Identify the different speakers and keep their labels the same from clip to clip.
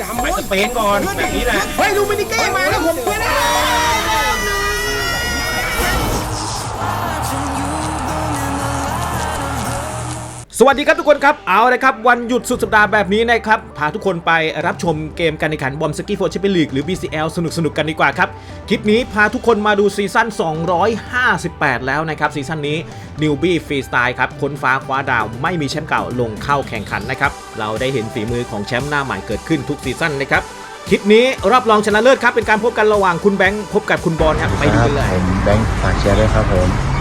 Speaker 1: ดำ
Speaker 2: ไปสเปนก่อนแบบนี้แหละ
Speaker 1: เฮ้ยดูมินิเก้มาแล้วผมไม่ได้
Speaker 2: สวัสดีครับทุกคนครับเอาเลยครับ วันหยุดสุดสัปดาห์แบบนี้นะครับ พาทุกคนไปรับชมเกมการแข่งขันบอมสกี้โฟร์แชมเปี้ยนลีกหรือ BCL สนุกสนุกกันดีกว่าครับ คลิปนี้พาทุกคนมาดูซีซั่น 258 แล้วนะครับ ซีซั่นนี้ Newbie Freestyle ครับค้นฟ้าคว้าดาวไม่มีแชมป์เก่าลงเข้าแข่งขันนะครับ เราได้เห็นฝีมือของแชมป์หน้าใหม่เกิดขึ้นทุกซีซั่นนะครับคลิปนี้รอบรองชนะเลิศครับเป็นการพบกันระหว่างคุณแบงค์พบกับคุณบอลครับไปดูกันเลย
Speaker 3: ผมแบงค์ฝากเชียร์ด้วยครับผม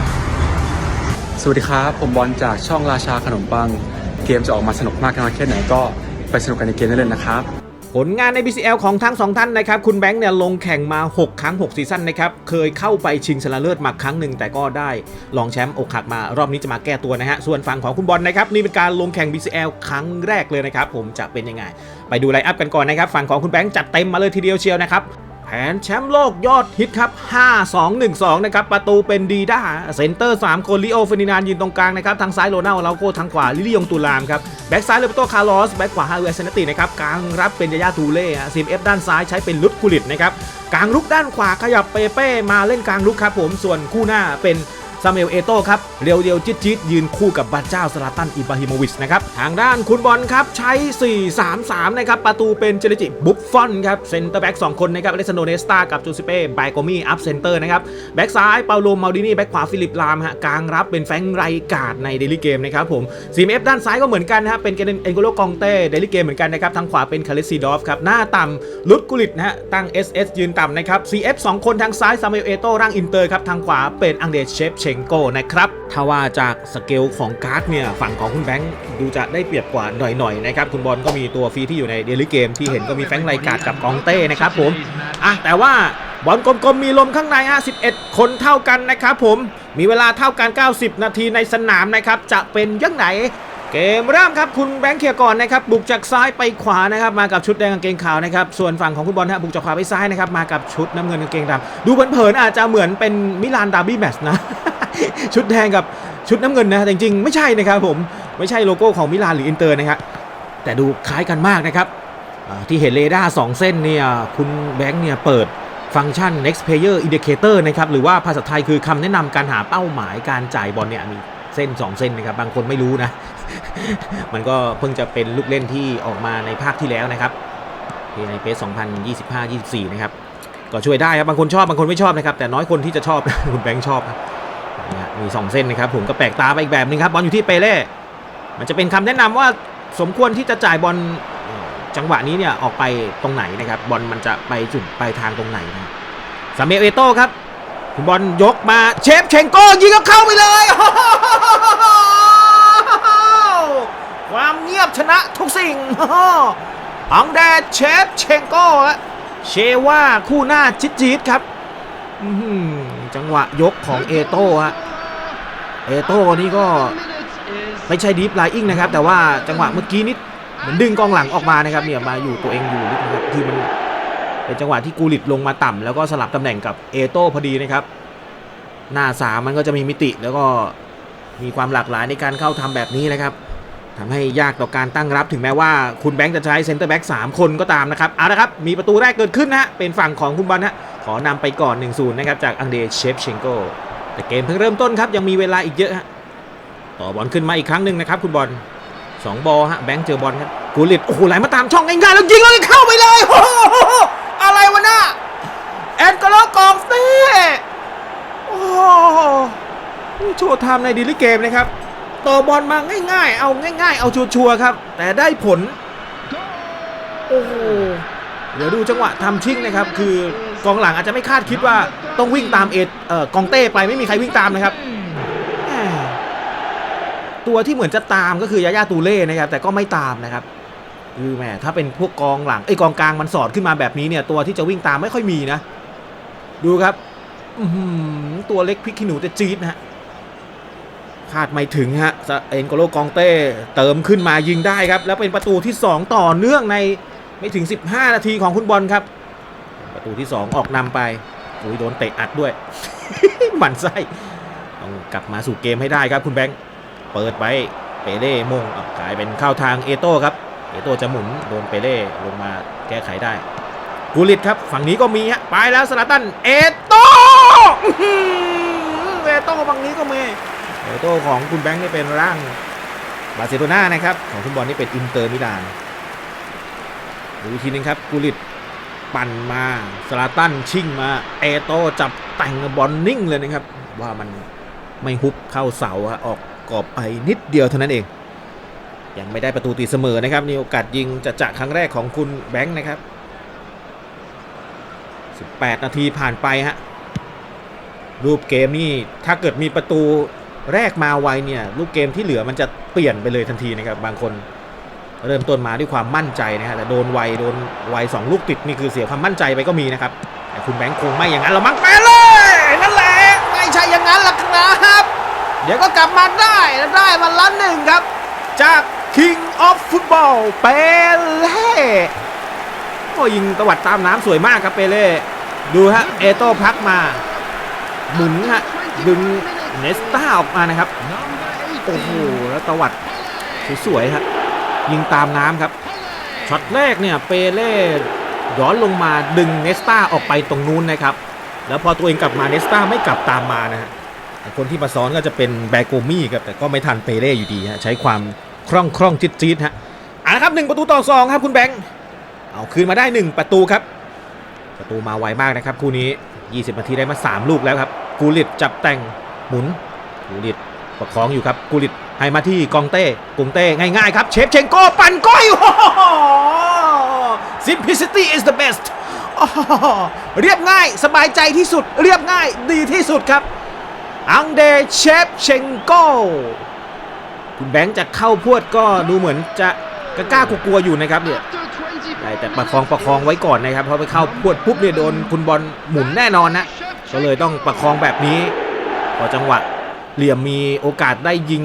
Speaker 4: สวัสดีครับ ผมบอลจากช่องราชาขนมปัง เกมจะออกมาสนุกมากน้อยแค่ไหนก็ไปสนุกกันในเกมได้เลยนะครับ
Speaker 2: ผลงานใน BCL ของทั้งสองท่านนะครับ คุณแบงค์เนี่ยลงแข่งมา 6 ครั้ง 6 ซีซั่นนะครับ เคยเข้าไปชิงชนะเลิศมาครั้งหนึ่ง แต่ก็ได้รองแชมป์อกหักมารอบนี้จะมาแก้ตัวนะฮะ ส่วนฝั่งของคุณบอลนะครับ นี่เป็นการลงแข่ง BCL ครั้งแรกเลยนะครับผมจะเป็นยังไง ไปดูไลน์อัพกันก่อนนะครับฝั่งของคุณแบงค์จัดเต็มมาเลยทีเดียวเชียวนะครับ ผนแชมป์โลกยอดฮิตครับ 5-2-1-2 นะครับ ประตูเป็นดีด้าเซนเตอร์ 3 คนลิโอเฟนินานยืนตรงกลางนะครับ ทางซ้ายโรนัลเลาโกทางขวา ลิลิยงตูลามครับ แบ็กซ้ายเลเปโตคาร์ลอส แบ็กขวาฮาเวสเซนตินะครับ กลางรับเป็นยายาทูเล่ซีมเอฟด้านซ้ายใช้เป็นลุดกุลิตนะครับ กลางลุกด้านขวาขยับเปเป้มาเล่นกลางลุกครับผม ส่วนคู่หน้าเป็น ซามูเอลเอโต้ครับเรียวเรียวจิตจิตยืนคู่กับบัตเจ้าสลาตันอิบราฮิโมวิชนะครับทางด้านคุณบอลครับใช้ 4-3-3 นะครับประตูเป็นเจเลจิบุฟฟอนครับเซนเตอร์แบ็ก2คนนะครับอเลสซานโดเนสตากับจูซิเป้ไบโกมี่อัพเซนเตอร์นะครับแบ็กซ้ายเปาโลมาดินี่แบ็กขวาฟิลิปลามฮะกลางรับเป็นแฟงไรกาดในเดลิเกมนะครับผมซีเอฟด้านซ้ายก็เหมือนกันนะครับเป็นเกนเอนโกโลกองเต้เดลิเกมเหมือนกันนะครับทางขวาเป็นคาเลซีดอฟครับหน้าต่ำลุดกุลิตนะฮะตั้ง SS ยืนต่ำนะครับ CF 2 คนทางซ้ายซามูเอลเอโต้ร่างอินเตอร์ครับทางขวาเป็นอังเดชเชฟเชงโกนะครับถ้าว่าจากสเกลของการ์ดเนี่ยฝั่งของคุณแบงค์ดูจะได้เปรียบกว่าหน่อยๆนะครับคุณบอลก็มีตัวฟรีที่อยู่ในเดลิเกมที่เห็นก็มีแฟงไรกาดกับกองเต้นะครับผมอะแต่ว่าบอลกลมๆมีลมข้างในฮะ11 คนเท่ากันนะครับผมมีเวลาเท่ากัน 90 นาทีในสนามนะครับจะเป็นยังไงเกมเริ่มครับคุณแบงค์เคลียร์ก่อนนะครับบุกจากซ้ายไปขวานะครับมากับชุดแดงกางเกงขาวนะครับส่วนฝั่งของคุณบอลฮะบุกจากขวาไปซ้ายนะครับมากับชุดน้ำเงินกางเกงดำดูเผินๆอาจจะเหมือนเป็นมิลานดาร์บี้แมตช์นะ ชุดแดงกับชุดน้ำเงินนะแต่จริงๆไม่ใช่นะครับผมไม่ใช่โลโก้ของมิลานหรืออินเตอร์นะครับแต่ดูคล้ายกันมากนะครับที่เห็นเรดาร์2เส้นเนี่ยคุณแบงค์เนี่ยเปิดฟังก์ชัน next player indicator นะครับหรือว่าภาษาไทยคือคำแนะนำการหาเป้าหมายการจ่ายบอลเนี่ยมีเส้น 2 เส้นนะครับ บางคนไม่รู้นะ มันก็เพิ่งจะเป็นลูกเล่นที่ออกมาในภาคที่แล้วนะครับที่ในเปส2025-24 นะครับ ก็ช่วยได้ครับ บางคนชอบ บางคนไม่ชอบนะครับ แต่น้อยคนที่จะชอบ คุณแบงค์ชอบ มี2เส้นนะครับผมก็แปลกตาไปอีกแบบหนึงครับบอลอยู่ที่เปเล่มันจะเป็นคำแนะนำว่าสมควรที่จะจ่ายบอลจังหวะนี้เนี่ยออกไปตรงไหนนะครับบอลมันจะไปจุดปลายทางตรงไหนนะซาเมลเอโต้ครับบอลยกมาเชฟเชงโก้ยิงก็เข้าไปเลยความเงียบชนะทุกสิ่งอังแดเชฟเชงโก้เชว่าคู่หน้าจิตจีดครับจังหวะยกของเอโต้ฮะ เอโต้นี่ก็ไม่ใช่ดีฟไลอิงนะครับ แต่ว่าจังหวะเมื่อกี้นิดเหมือนดึงกองหลังออกมานะครับเนี่ยมาอยู่ตัวเองอยู่นิดนะครับคือมันเป็นจังหวะที่กูลิตลงมาต่ำแล้วก็สลับตำแหน่งกับเอโต้พอดีนะครับ หน้าสามมันก็จะมีมิติแล้วก็มีความหลากหลายในการเข้าทำแบบนี้นะครับทำให้ยากต่อการตั้งรับถึงแม้ว่าคุณแบงค์จะใช้เซนเตอร์แบ็ก3คนก็ตามนะครับเอาละครับ มีประตูแรกเกิดขึ้นนะเป็นฝั่งของคุณบอลฮะขอนำไปก่อน 1-0 นะครับ จากอังเดรเชฟเชงโก แต่เกมเพิ่งเริ่มต้นครับยังมีเวลาอีกเยอะฮะต่อบอลขึ้นมาอีกครั้งหนึ่งนะครับคุณบอลสองบอลฮะแบงค์เจอบอลครับกูลิตโอ้โหไหลมาตามช่องง่ายๆแล้วยิงแล้วเข้าไปเลยโอ้โหอะไรวะน่ะแอนโกโลกองเต้โอ้โหนี่โชว์ไทม์ในดีลิเกมนะครับต่อบอลมาง่ายๆ เอาง่าย ๆ เอาชัวร์ๆครับ แต่ได้ผล โอ้โหเดี๋ยวดูจังหวะทำชิ่งนะครับ คือกองหลังอาจจะไม่คาดคิดว่า ต้องวิ่งตามเอเอ่อกองเต้ไปไม่มีใครวิ่งตามนะครับแหมตัวที่เหมือนจะตามก็คือยาย่าตูเล่นะครับ แต่ก็ไม่ตามนะครับคือแหมถ้าเป็นพวกกองหลังไอ้ยกองกลางมันสอดขึ้นมาแบบนี้เนี่ยตัวที่จะวิ่งตามไม่ค่อยมีนะ ดูครับอื้อหือตัวเล็กพริกขี้หนูจะจี๊ดนะฮะคาดไม่ถึงฮะสเอ็นโกโลกองเต้เติมขึ้นมายิงได้ครับ แล้วเป็นประตูที่ 2 ต่อเนื่องในไม่ถึง 15 นาทีของคุณบอลครับ ประตูที่ 2 ออกนำไป อุ้ยโดนเตะอัดด้วย หมันไส้ต้องกลับมาสู่เกมให้ได้ครับคุณแบงค์ เปิดไปเปเล่มงอะกลายเป็นเข้าทางเอโต้ครับ เอโต้จะหมุนโดนเปเล่ลงมาแก้ไขได้กูลิตครับ ฝั่งนี้ก็มีฮะไปแล้วสลาตันเอโต้เอโต้ฝั่งนี้ก็มีเอโต้ของคุณแบงค์นี่เป็นร่างบาร์เซโลนานะครับ ของคุณบอลนี่เป็นอินเตอร์มิลานดูทีนึงครับกูลิต ปั่นมาสลาตันชิ่งมาเอโตจับแต่งบอลนิ่งเลยนะครับ ว่ามันไม่ฮุบเข้าเสาออกกรอบไปนิดเดียวเท่านั้นเอง ยังไม่ได้ประตูตีเสมอนะครับนี่โอกาสยิงจะจะครั้งแรกของคุณแบงค์นะครับ 18 นาทีผ่านไปฮะรูปเกมนี่ถ้าเกิดมีประตูแรกมาไวเนี่ยรูปเกมที่เหลือมันจะเปลี่ยนไปเลยทันทีนะครับบางคน เริ่มต้นมาด้วยความมั่นใจนะฮะแต่โดนไวโดนไวสองลูกติดนี่คือเสียความมั่นใจไปก็มีนะครับแต่คุณแบงค์คงไม่อย่างนั้นหรอกมั้งไปเลยนั่นแหละไม่ใช่อย่างนั้นหรอกนะครับ เดี๋ยวก็กลับมาได้ได้มาล้านหนึ่งครับ จาก King of Football เปเล่โอ้ยิงตวัดตามน้ำสวยมากครับเปเล่ดูฮะเอโต้พักมาหมุนฮะดึงเนสต้าออกมานะครับ โอ้โห แล้วตวัดสวยๆครับ ยิงตามน้ำครับช็อตแรกเนี่ยเปเล่ย้อนลงมาดึงเนสตาออกไปตรงนู้นนะครับ แล้วพอตัวเองกลับมาเนสตาไม่กลับตามมานะฮะคนที่มาซ้อนก็จะเป็นแบโกมี่ครับแต่ก็ไม่ทันเปเล่อยู่ดีฮะใช้ความคล่องคล่องจิตจี๊ดฮะอะนะครับหนึ่งประตูต่อสองครับคุณแบงค์เอาคืนมาได้1ประตูครับ ประตูมาไวมากนะครับคู่นี้ 20นาทีได้มา 3 ลูกแล้วครับกูลิตจับแต่งหมุนกูลิตประคองอยู่ครับกูลิต ให้มาที่กองเต้กุงเต้ง่ายๆครับ เชฟเชงโก้ปั่นก้อยโอ้โห simplicity is the best เรียบง่ายสบายใจที่สุด เรียบง่ายดีที่สุดครับ อังเดเชฟเชงโก้คุณแบงค์จะเข้าพวดก็ดูเหมือนจะกล้ากลัวอยู่นะครับเนี่ยแต่ประคองประคองไว้ก่อนนะครับเพราะไปเข้าพวดปุ๊บเนี่ยโดนคุณบอลหมุนแน่นอนนะก็เลยต้องประคองแบบนี้ พอจังหวะเหลี่ยมมีโอกาสได้ยิง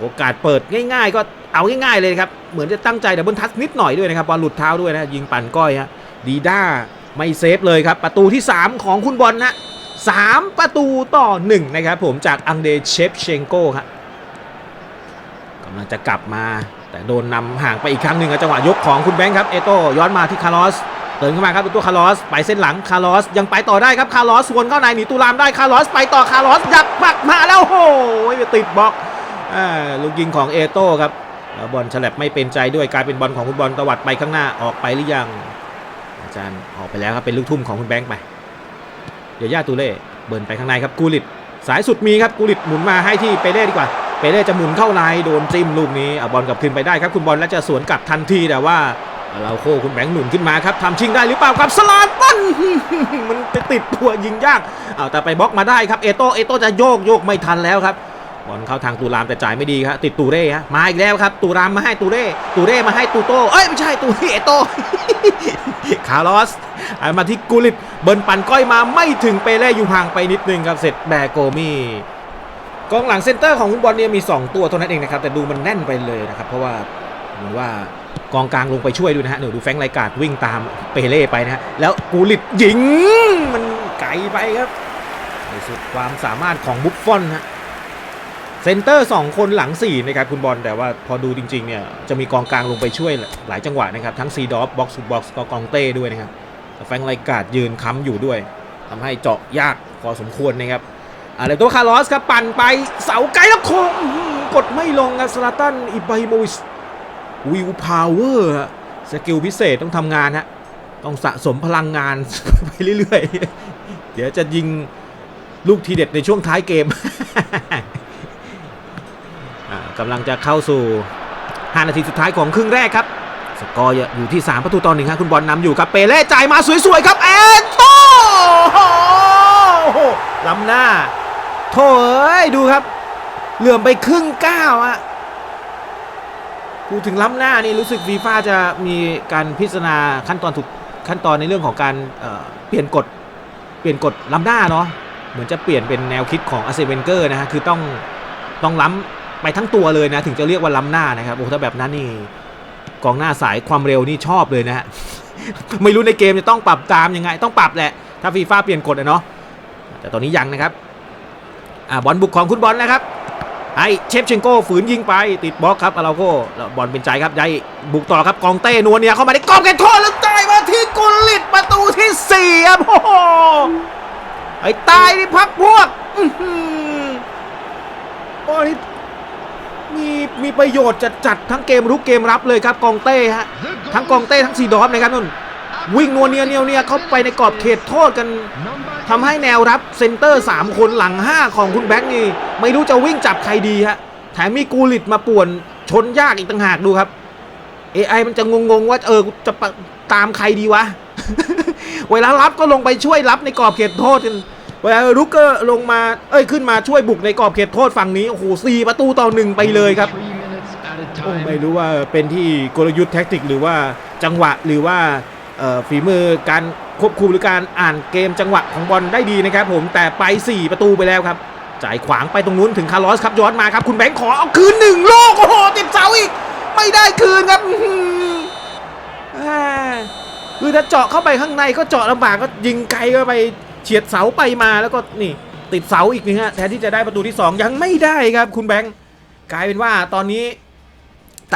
Speaker 2: โอกาสเปิดง่าย ๆ ก็เอาง่ายๆเลยครับ เหมือนจะตั้งใจดับเบิลทัชนิดหน่อยด้วยนะครับบอลหลุดเท้าด้วยนะยิงปั่นก้อยฮะดีด้าไม่เซฟเลยครับ ประตูที่ 3 ของคุณบอลนะสามประตูต่อหนึ่งนะครับผมจากอังเดเชฟเชงโก้ครับกำลังจะกลับมา แต่โดนนำห่างไปอีกครั้งหนึ่งจังหวะยกของคุณแบงค์ครับ เอโต้ย้อนมาที่คาร์ลอสเติมเข้ามาครับตัวคาร์ลอสไปเส้นหลังคาร์ลอสยังไปต่อได้ครับคาร์ลอสสวนเข้าในหนีตูรามได้คาร์ลอสไปต่อคาร์ลอสยักปักมาแล้วโอ้โหไปติดบล็อก ลูกยิงของเอโต้ครับบอลฉลับไม่เป็นใจด้วยกลายเป็นบอลของคุณบอลตวัดไปข้างหน้าออกไปหรือยัง อาจารย์ออกไปแล้วครับเป็นลูกทุ่มของคุณแบงค์ไป เดี๋ยวย่าตูเล่เบิร์นไปข้างในครับกูลิตสายสุดมีครับกูลิตหมุนมาให้ที่เปเล่ดีกว่าเปเล่จะหมุนเข้าในโดนจิ้มลูกนี้เอาบอลกลับคืนไปได้ครับคุณบอลและจะสวนกลับทันทีแต่ว่าเราโคคุณแบงค์หนุนขึ้นมาครับทำชิงได้หรือเปล่าครับสลาตันมันไปติดตัวยิงยากเอาแต่ไปบล็อกมาได้ครับเอโตเอโตจะโยกโยกไม่ทันแล้วครับ บอลเข้าทางตูรามแต่จ่ายไม่ดีครับติดตูเร่ฮะมาอีกแล้วครับ ตูรามมาให้ตูเร่ตูเร่มาให้ตูโตเอ้ยไม่ใช่ตูเอโตคาร์ลอสเอมาที่กูลิตเบิร์นปั่นก้อยมาไม่ถึงเปเล่อยู่ห่างไปนิดนึงครับเสร็จแบโกมี่กองหลังเซนเตอร์ของคุณบอลเนี่ยมี 2 ตัวเท่านั้นเองนะครับแต่ดูมันแน่นไปเลยนะครับเพราะว่าเหมือนว่ากองกลางลงไปช่วยดูนะฮะเดี๋ยวดูแฟงไรกาดวิ่งตามเปเล่ไปนะฮะแล้วกูลิตยิงมันไกลไปครับในสุดความสามารถของบุฟฟอนฮะ เซนเตอร์ 2 คนหลัง 4 นะครับ คุณบอลแต่ว่าพอดูจริง ๆ เนี่ย จะมีกองกลางลงไปช่วยหลายจังหวะนะครับ ทั้งซีดอฟบ็อกซ์บ็อกซ์ก็กองเต้ด้วยนะครับแฟรงไรกาดยืนค้ำอยู่ด้วยทำให้เจาะยากพอสมควรนะครับอะไรตัวคาร์ลอสครับ ปั่นไปเสาไกลแล้วคงกดไม่ลงครับสลาตันอิบราฮิโมวิชวิวพาวเวอร์สกิลพิเศษต้องทำงานฮะต้องสะสมพลังงานไปเรื่อยๆ เดี๋ยวจะยิงลูกทีเด็ดในช่วงท้ายเกม กำลังจะเข้าสู่ 5 นาทีสุดท้ายของครึ่งแรกครับ สกอร์อยู่ที่ 3 ประตูต่อหนึ่งครับคุณบอลนำอยู่ครับเปเล่จ่ายมาสวยๆครับเอโต้โอ้ล้ำหน้าโถ่อยดูครับ เหลื่อมไปครึ่งก้าวอะพูดถึงล้ำหน้านี่รู้สึกฟีฟ่าจะมีการพิจารณาขั้นตอนถูกขั้นตอนในเรื่องของการเเปลี่ยนกฎเปลี่ยนกฎล้ำหน้าเนาะเหมือนจะเปลี่ยนเป็นแนวคิดของอาเซเวนเกอร์นะฮะคือต้องต้องล้ำ ไปทั้งตัวเลยนะ ถึงจะเรียกว่าล้ำหน้านะครับโอ้ถ้าแบบนั้นนี่กองหน้าสายความเร็วนี่ชอบเลยนะฮะไม่รู้ในเกมจะต้องปรับตามยังไง ต้องปรับแหละ ถ้าฟีฟ่าเปลี่ยนกฎอะเนาะแต่ตอนนี้ยังนะครับอ่าบอลบุกของคุณบอลนะครับไอเชฟเชนโก้ฝืนยิงไปติดบล็อกครับอาราโก้บอลเป็นใจครับย้ายบุกต่อครับกองเต้นัวเนียเข้ามาในกอบเขตโทษแล้วจ่ายมาที่กุลิตประตูที่สี่ครับโอ้โหไอ้ตายนี่พักพวกอื้อหือโอ้นี่ มีมีประโยชน์จัดจัดทั้งเกมรุกเกมรับเลยครับกองเต้ฮะทั้งกองเต้ทั้งซีดอฟนะครับนุ่นวิ่งนัวเนียเนียวเนียเข้าไปในกรอบเขตโทษกันทำให้แนวรับเซนเตอร์ 3 คนหลัง 5 ของคุณแบ็กนี่ ไม่รู้จะวิ่งจับใครดีฮะแถมมีกูลิตมาป่วนชนยากอีกต่างหากดูครับ AI มันจะงงๆว่าเออจะตามใครดีวะ เวลารับก็ลงไปช่วยรับในกรอบเขตโทษกัน เวลารุกกอร์ลงมาเอ้ยขึ้นมาช่วยบุกในกรอบเขตโทษฝั่งนี้โอ้โหสี่ประตูต่อหนึ่งไปเลยครับโอ้ไม่รู้ว่าเป็นที่กลยุทธ์แท็กติก หรือว่าจังหวะหรือว่าฝีมือการควบคุมหรือการอ่านเกมจังหวะของบอลได้ดีนะครับผมแต่ไป 4 ประตูไปแล้วครับจ่ายขวางไปตรงนู้นถึงคาร์ลอสครับย้อนมาครับ คุณแบงค์ขอเอาคืนหนึ่งโลกโอ้โหติดเสาอีก ไม่ได้คืนครับอือหืออ่าคือถ้าเจาะเข้าไปข้างในก็เจาะลำบากก็ยิงไกลก็ไป ฉียดเสาไปมาแล้วก็นี่ติดเสาอีกนะฮะแทนที่จะได้ประตูที่สองยังไม่ได้ครับคุณแบงค์กลายเป็นว่าตอนนี้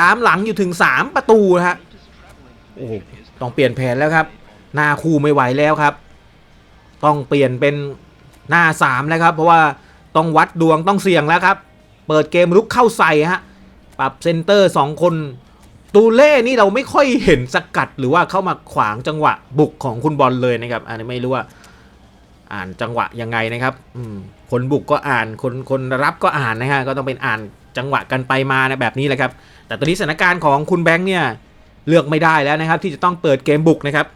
Speaker 2: ตามหลังอยู่ถึง 3 ประตูฮะโอ้ต้องเปลี่ยนแผนแล้วครับ หน้าคู่ไม่ไหวแล้วครับ ต้องเปลี่ยนเป็นหน้า3แล้วครับเพราะว่าต้องวัดดวงต้องเสี่ยงแล้วครับ เปิดเกมลุกเข้าใส่ฮะปรับเซนเตอร์ 2 คนตูเล่นี่เราไม่ค่อยเห็นสกัดหรือว่าเข้ามาขวางจังหวะบุกของคุณบอลเลยนะครับอันนี้ไม่รู้ว่า อ่านจังหวะยังไงนะครับคนบุกก็อ่านคนคนรับก็อ่านนะฮะก็ต้องเป็นอ่านจังหวะกันไปมานะแบบนี้แหละครับ แต่ตอนนี้สถานการณ์ของคุณแบงค์เนี่ยเลือกไม่ได้แล้วนะครับ ที่จะต้องเปิดเกมบุกนะครับ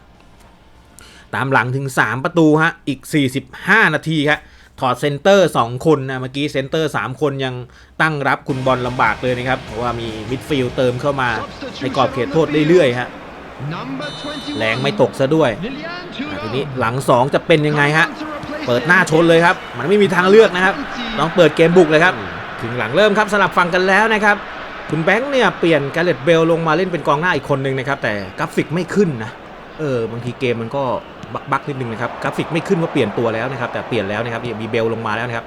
Speaker 2: ตามหลังถึง 3 ประตูฮะอีก 45 นาทีครับถอดเซนเตอร์ 2 คนนะเมื่อกี้เซนเตอร์ 3 คนยังตั้งรับคุณบอลลำบากเลยนะครับ เพราะว่ามีมิดฟิลด์เติมเข้ามาในกรอบเขตโทษเรื่อยๆฮะ แรงไม่ตกซะด้วยอะทีนี้หลัง 2 จะเป็นยังไงฮะ เปิดหน้าชนเลยครับ มันไม่มีทางเลือกนะครับ ต้องเปิดเกมบุกเลยครับ ถึงหลังเริ่มครับสลับฟังกันแล้วนะครับ คุณแบงค์เนี่ยเปลี่ยนการเลตเบลลงมาเล่นเป็นกองหน้าอีกคนนึงนะครับ แต่กราฟิกไม่ขึ้นนะ เออบางทีเกมมันก็บักบักนิดนึงนะครับ กราฟิกไม่ขึ้นว่าเปลี่ยนตัวแล้วนะครับ แต่เปลี่ยนแล้วนะครับมีเบลลงมาแล้วนะครับ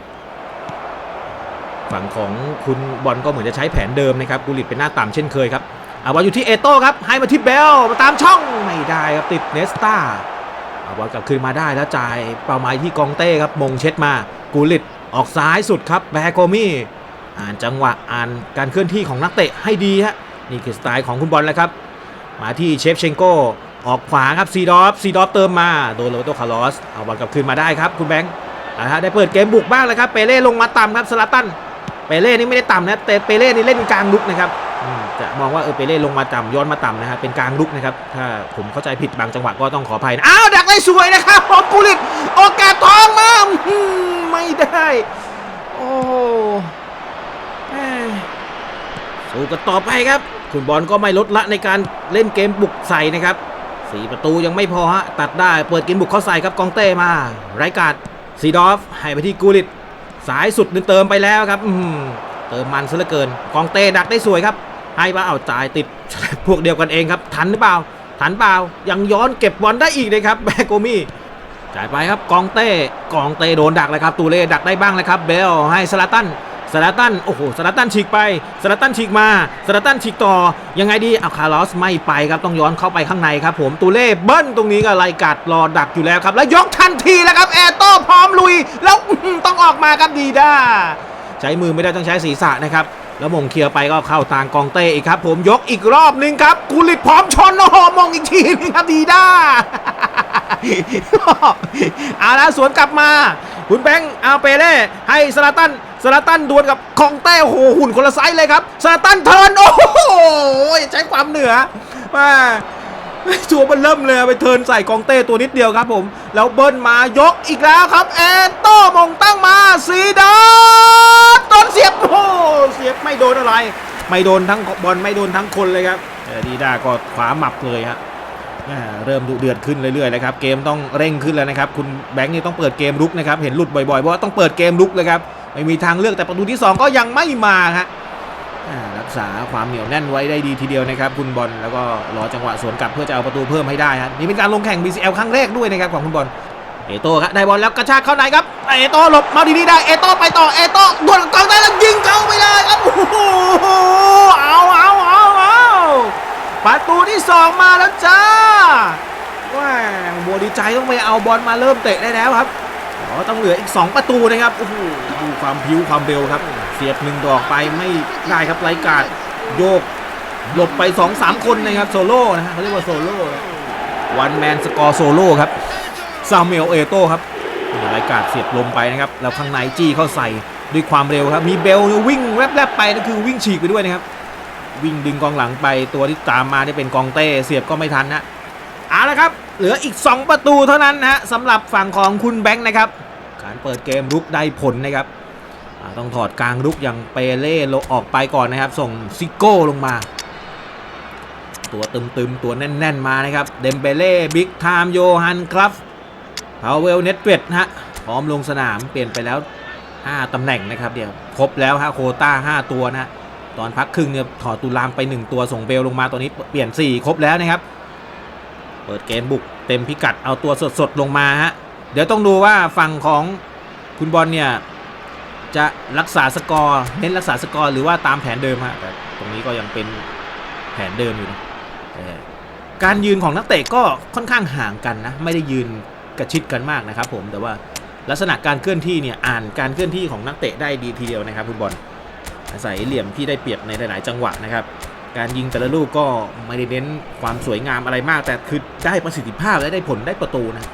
Speaker 2: ฝั่งของคุณบอลก็เหมือนจะใช้แผนเดิมนะครับกูริตเป็นหน้าต่ำเช่นเคยครับเอาบอลอยู่ที่เอโต้ครับให้มาที่เบลมาตามช่องไม่ได้ครับติดเนสตาเอาบอลกลับคืนมาได้แล้วจ่ายเป้าหมายที่กองเต้ครับมงเช็ดมากูลิตออกซ้ายสุดครับแบโกมี่อ่านจังหวะอ่านการเคลื่อนที่ของนักเตะให้ดีฮะนี่คือสไตล์ของคุณบอลแล้วครับ มาที่เชฟเชงโกออกขวาครับซีดอฟซีดอฟเติมมาโดนโรโตคาร์ลอสเอาบอลกลับคืนมาได้ครับคุณแบงค์นะฮะได้เปิดเกมบุกบ้างแล้วครับเปเล่ลงมาต่ำครับสลาตันเปเล่นี่ไม่ได้ต่ำนะแต่เปเล่นี่เล่นกลางลุกนะครับ จะมองว่าเออเปเล่ลงมาต่ำย้อนมาต่ำนะฮะเป็นกลางลุกนะครับ ถ้าผมเข้าใจผิดบางจังหวะก็ต้องขออภัยนะอ้าวดักได้สวยนะครับของกูลิตโอกาสทองมาไม่ได้โอ้สู้กันต่อไปครับ คุณบอลก็ไม่ลดละในการเล่นเกมบุกใส่นะครับสี่ประตูยังไม่พอฮะตัดได้เปิดเกมบุกเข้าใส่ครับกองเต้มาไรกาดซีดอฟให้ไปที่กูลิตสายสุดนึงเติมไปแล้วครับเติมมันซะเหลือเกินกองเต้ดักได้สวยครับ ให้มาเอาจ่ายติดพวกเดียวกันเองครับ ทันหรือเปล่า ทันเปล่า ยังย้อนเก็บบอลได้อีกนะครับแบโกมี่จ่ายไปครับกองเต้กองเต้โดนดักเลยครับตูเล่ดักได้บ้างเลยครับเบลให้สลาตันสลาตันโอ้โหสลาตันฉีกไปสลาตันฉีกมาสลาตันฉีกต่อยังไงดีเอาคาร์ลอสไม่ไปครับต้องย้อนเข้าไปข้างในครับ ผมตูเล่เบิ้ลตรงนี้ก็ไล่กัดรอดักอยู่แล้วครับ แล้วยกทันทีแล้วครับแอร์โต้พร้อมลุย แล้วต้องออกมาครับดีด้าใช้มือไม่ได้ต้องใช้ศีรษะนะครับ แล้วมงเคลียร์ไปก็เข้าทางกองเต้อีกครับ ผมยกอีกรอบหนึงครับกุลิตพร้อมชนโอ้โหมงอีกทีนึงครับดีด้าเอาละสวนกลับมา คุณแบงค์เอาเปเล่ให้สลาตันสลาตันดวลกับคองเต้โอ้โหหุ่นคนละไซส์เลยครับสลาตันเทิร์นโอ้โหใช้ความเหนือมา ตัวมันเริ่มเลยไปเทินใส่กองเต้ตัวนิดเดียวครับผม แล้วเบิ้ลมายกอีกแล้วครับแอนโต้มงตั้งมาซีดาร์โดนเสียบโอ้เสียบไม่โดนอะไร ไม่โดนทั้งบอลไม่โดนทั้งคนเลยครับดีด้าก็ขวาหมับเลยครับอ่าเริ่มดุเดือดขึ้นเรื่อยๆเลยครับเกมต้องเร่งขึ้นแล้วนะครับคุณแบงค์นี่ต้องเปิดเกมลุกนะครับเห็นหลุดบ่อยๆเพราะว่าต้องเปิดเกมลุกเลยครับไม่มีทางเลือกแต่ประตูที่ 2 ก็ยังไม่มาฮะ ษาความเหนียวแน่นไว้ได้ดีทีเดียวนะครับคุณบอลแล้วก็รอจังหวะสวนกลับเพื่อจะเอาประตูเพิ่มให้ได้ฮะนี่เป็นการลงแข่ง BCL ครั้งแรกด้วยนะครับของคุณบอลเอโต้ครับได้บอลแล้วกระชากเข้าในครับเอโต้หลบมาดีๆได้เอโต้ไปต่อเอโต้ดวลกองได้แล้วยิงเข้าไปเลยครับโอ้โหเอาเอาเอาเอาประตูที่สองมาแล้วจ้าว้าโมดีใจต้องไปเอาบอลมาเริ่มเตะได้แล้วครับ อ๋อต้องเหลืออีก 2 ประตูนะครับโอ้โหดูความพิ้วความเร็วครับ เสียบหนึ่งดอกไปไม่ได้ครับไรกาดโยกหลบไป 2-3 คนนะครับโซโล่นะฮะเขาเรียกว่าโซโล่วันแมนสกอร์โซโล่ครับซามูเอลเอโต้ครับนี่รการเสียบลมไปนะครับแล้วข้างในจี้เข้าใส่ด้วยความเร็วครับ มีเบลวิ่งแวบๆไปนั่นคือวิ่งฉีกไปด้วยนะครับ วิ่งดึงกองหลังไปตัวที่ตามมานี่เป็นกองเต้เสียบก็ไม่ทันนะเอาละครับ เหลืออีก 2 ประตูเท่านั้นนะฮะสำหรับฝั่งของคุณแบงค์นะครับ การเปิดเกมรุกได้ผลนะครับต้องถอดกลางรุกอย่างเปเล่ลงออกไปก่อนนะครับ ส่งซิโก้ลงมา ตัวตึมๆ ตัวแน่น ๆ มานะครับ เดมเบเล่บิ๊กไทม์โยฮันครับพาวเวลเน็ตเวดฮะพร้อมลงสนามเปลี่ยนไปแล้ว 5ตำแหน่งนะครับเดี๋ยวครบแล้วฮะโคต้า 5 ตัวนะตอนพักครึ่งเนี่ยถอดตุลามไป 1 ตัวส่งเบลลงมาตัวนี้เปลี่ยน 4 ครบแล้วนะครับ ปิดเกมบุกเต็มพิกัดเอาตัวสดๆลงมาฮะ เดี๋ยวต้องดูว่าฝั่งของคุณบอลเนี่ย จะรักษาสกอร์เน้นรักษาสกอร์หรือว่าตามแผนเดิมฮะแต่ตรงนี้ก็ยังเป็นแผนเดิมอยู่นะการยืนของนักเตะก็ค่อนข้างห่างกันนะไม่ได้ยืนกระชิดกันมากนะครับผมแต่ว่าลักษณะการเคลื่อนที่เนี่ยอ่านการเคลื่อนที่ของนักเตะได้ดีทีเดียวนะครับคุณบอลอาศัยเหลี่ยมที่ได้เปรียบในหลาย ๆ จังหวะนะครับ การยิงแต่ละลูกก็ไม่ได้เน้นความสวยงามอะไรมาก แต่คือได้ประสิทธิภาพและได้ผลได้ประตูนะ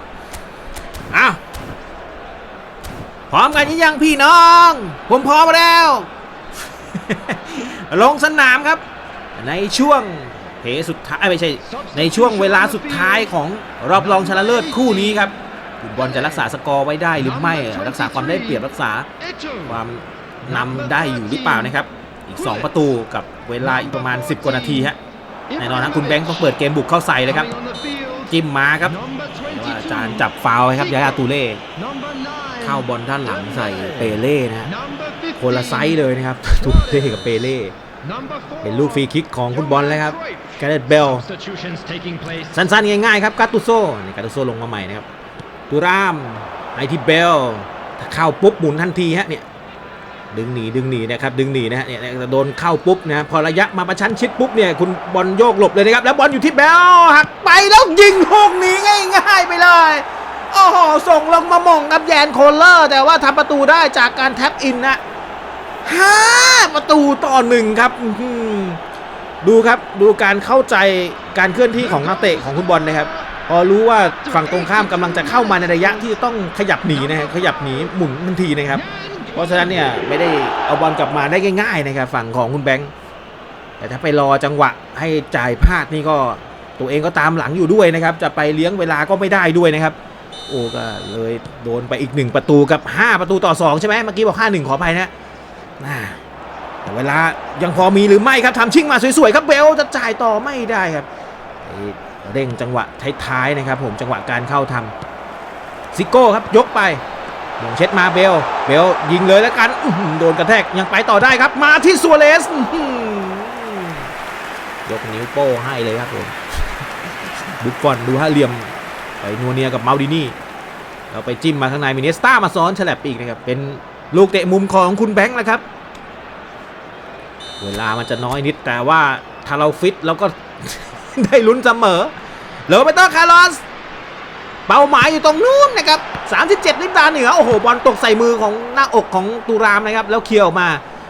Speaker 2: อ้าวพร้อมกันยังพี่น้อง ผมพร้อมแล้ว ลงสนามครับ ในช่วงเพสุดท้ายไม่ใช่ ในช่วงเวลาสุดท้ายของรอบรองชนะเลิศคู่นี้ครับคุณบอลจะรักษาสกอร์ไว้ได้หรือไม่รักษาความได้เปรียบรักษาความนำได้อยู่หรือเปล่านะครับ อีก 2 ประตูกับ เวลาอีกประมาณ 10 กว่านาทีฮะแน่นอนนะคุณแบงค์ต้องเปิดเกมบุกเข้าใส่เลยครับจิ้มมาครับแต่ว่าอาจารย์จับฟาวล์ครับยายาตูเล่เข้าบอลด้านหลังใส่เปเล่นะฮะคนละไซส์เลยนะครับตูเล่กับเปเล่เป็นลูกฟรีคิกของคุณบอลเลยครับแกเรตเบลสั้นๆง่ายๆครับกาตุโซนี่กาตุโซลงมาใหม่นะครับตูรามไอที่เบลถ้าเข้าปุ๊บหมุนทันทีฮะเนี่ย ดึงหนีดึงหนีนะครับดึงหนีนะฮะเนี่ยโดนเข้าปุ๊บนะพอระยะมาประชันชิดปุ๊บเนี่ยคุณบอลโยกหลบเลยนะครับแล้วบอลอยู่ที่เบลหักไปแล้วยิงลูกหนีง่ายๆไปเลยโอ้โหส่งลงมาม่งกับแยนโคลเลอร์ แต่ว่าทำประตูได้จากการแท็บอินนะห้าประตูต่อหนึ่งครับดูครับดูการเข้าใจการเคลื่อนที่ของนักเตะของคุณบอลนะครับพอรู้ว่าฝั่งตรงข้ามกำลังจะเข้ามาในระยะที่ต้องขยับหนีนะฮะขยับหนีหมุนทันทีนะครับ เพราะฉะนั้นเนี่ยไม่ได้เอาบอลกลับมาได้ง่ายๆนะครับฝั่งของคุณแบงค์แต่ถ้าไปรอจังหวะให้จ่ายพลาดนี่ก็ตัวเองก็ตามหลังอยู่ด้วยนะครับ จะไปเลี้ยงเวลาก็ไม่ได้ด้วยนะครับ โอ้ก็เลยโดนไปอีกหนึ่งประตูกับ 5 ประตูต่อ 2 ใช่ไหมเมื่อกี้บอก 5-1 ขออภัยนะน่าแต่เวลายังพอมีหรือไม่ครับทำชิ่งมาสวยๆครับเบลจะจ่ายต่อไม่ได้ครับเร่งจังหวะท้ายๆนะครับ ผมจังหวะการเข้าทำซิโก้ครับยกไป มงเช็ดมาเบล เบลยิงเลยแล้วกันโดนกระแทกยังไปต่อได้ครับ มาที่ซัวเรสยกนิ้วโป้ให้เลยครับผมบุฟฟอนดูฮะเหลี่ยมไปนัวเนียกับเมาดินี่เราไปจิ้มมาข้างในมิเนสตามาซ้อนฉลับอีกนะครับ เป็นลูกเตะมุมของคุณแบงค์นะครับ เวลามันจะน้อยนิดแต่ว่าถ้าเราฟิตเราก็ได้ลุ้นเสมอโรเบโตคาร์ลอส เป้าหมายอยู่ตรงนู้นนะครับ 37ลิบตาเหนือ โอ้โห บอลตกใส่มือของหน้าอกของตูรามนะครับ แล้วเคลียร์ออกมา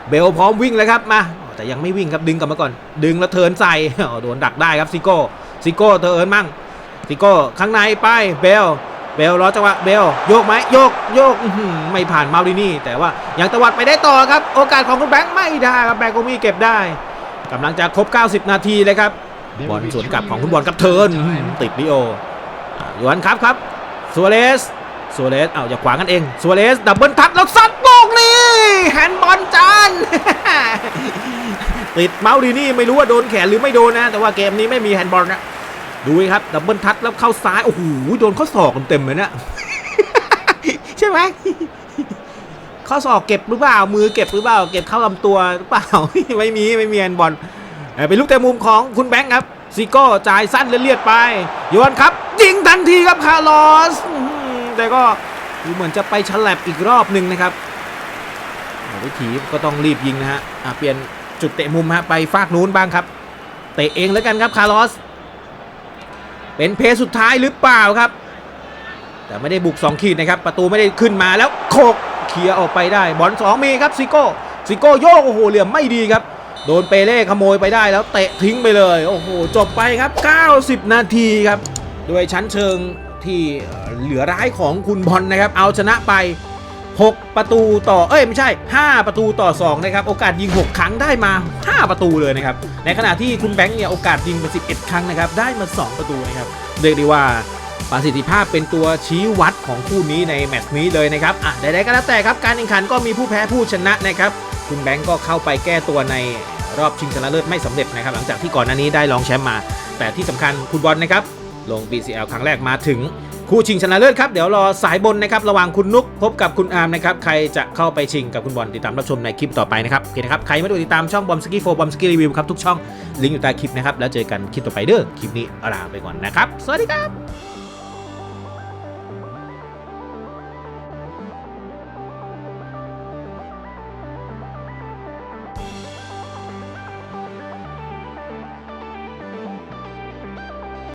Speaker 2: เบลพร้อมวิ่งเลยครับ มา แต่ยังไม่วิ่งครับ ดึงกลับมาก่อน ดึงแล้วเทินใส่ โดนดักได้ครับซิโก้ ซิโก้เทินมั่ง ซิโก้ข้างในไป เบล เบลรอจังหวะ เบล โยกไหมโยก โยก ไม่ผ่านมารินี่ แต่ว่ายังตวัดไปได้ต่อครับ โอกาสของคุณแบงค์ไม่ได้ครับ แบงค์โกมีเก็บได้กำลังจะครบ 90 นาทีเลยครับ บอลสวนกลับของคุณบอลกับเทิร์นติดลิโอ ยูฮันครับครับซัวเรสซัวเรสเอาอย่าขวางกันเองซัวเรสดับเบิลทัชแล้วซัดลูกนี้แฮนด์บอลจานติดเมาดีนี่ไม่รู้ว่าโดนแขนหรือไม่โดนนะ แต่ว่าเกมนี้ไม่มีแฮนด์บอลนะดูครับดับเบิลทัชแล้วเข้าซ้ายโอ้โหโดนข้อศอกเต็มเลยเนี่ยใช่ไหมข้อศอกเก็บหรือเปล่ามือเก็บหรือเปล่าเก็บเข้าลำตัวหรือเปล่าไม่มีไม่มีแอนบอลเอ่อเป็นลูกเตะมุมของคุณแบงค์ครับ ซิโก้จ่ายสั้นเลียดไปโยนครับ ยิงทันทีครับคาร์ลอสแต่ก็ดูเหมือนจะไปฉลับอีกรอบหนึ่งนะครับวิถีก็ต้องรีบยิงนะฮะะเปลี่ยนจุดเตะมุมฮะไปฟากนู้นบ้างครับ เตะเองแล้วกันครับคาร์ลอส เป็นเพลย์สุดท้ายหรือเปล่าครับ แต่ไม่ได้บุก 2 ขีดนะครับ ประตูไม่ได้ขึ้นมาแล้วโขกเคลียร์ออกไปได้ บอล2มีครับซิโก้ซิโก้โยกโอ้โหเหลี่ยมไม่ดีครับ โดนเปเล่ขโมยไปได้แล้วเตะทิ้งไปเลย โอ้โห จบไปครับ 90 นาทีครับ ด้วยชั้นเชิงที่เหลือร้ายของคุณบอลนะครับ เอาชนะไป 6 ประตูต่อ เอ้ยไม่ใช่ 5 ประตูต่อ 2 นะครับ โอกาสยิง 6 ครั้งได้มา 5 ประตูเลยนะครับ ในขณะที่คุณแบงค์เนี่ยโอกาสยิงไป11 ครั้งนะครับ ได้มา 2 ประตูนะครับ เรียกได้ว่าประสิทธิภาพเป็นตัวชี้วัดของคู่นี้ในแมตช์นี้เลยนะครับ อะใดๆก็แล้วแต่ครับ การแข่งขันก็มีผู้แพ้ผู้ชนะนะครับ คุณแบงก์ก็เข้าไปแก้ตัวใน รอบชิงชนะเลิศไม่สำเร็จนะครับหลังจากที่ก่อนหน้านี้ได้รองแชมป์มา แต่ที่สำคัญคุณบอลนะครับลง BCL ครั้งแรกมาถึงคู่ชิงชนะเลิศครับ เดี๋ยวรอสายบนนะครับ ระหว่างคุณนุกพบกับคุณอาร์มนะครับ ใครจะเข้าไปชิงกับคุณบอลติดตามรับชมในคลิปต่อไปนะครับ โอเคนะครับ ใครไม่ดูติดตามช่องบอมสกี้โฟบอมสกี้รีวิวครับ ทุกช่องลิงก์อยู่ใต้คลิปนะครับ แล้วเจอกันคลิปต่อไปเด้อคลิปนี้ลาไปก่อนนะครับ สวัสดีครับ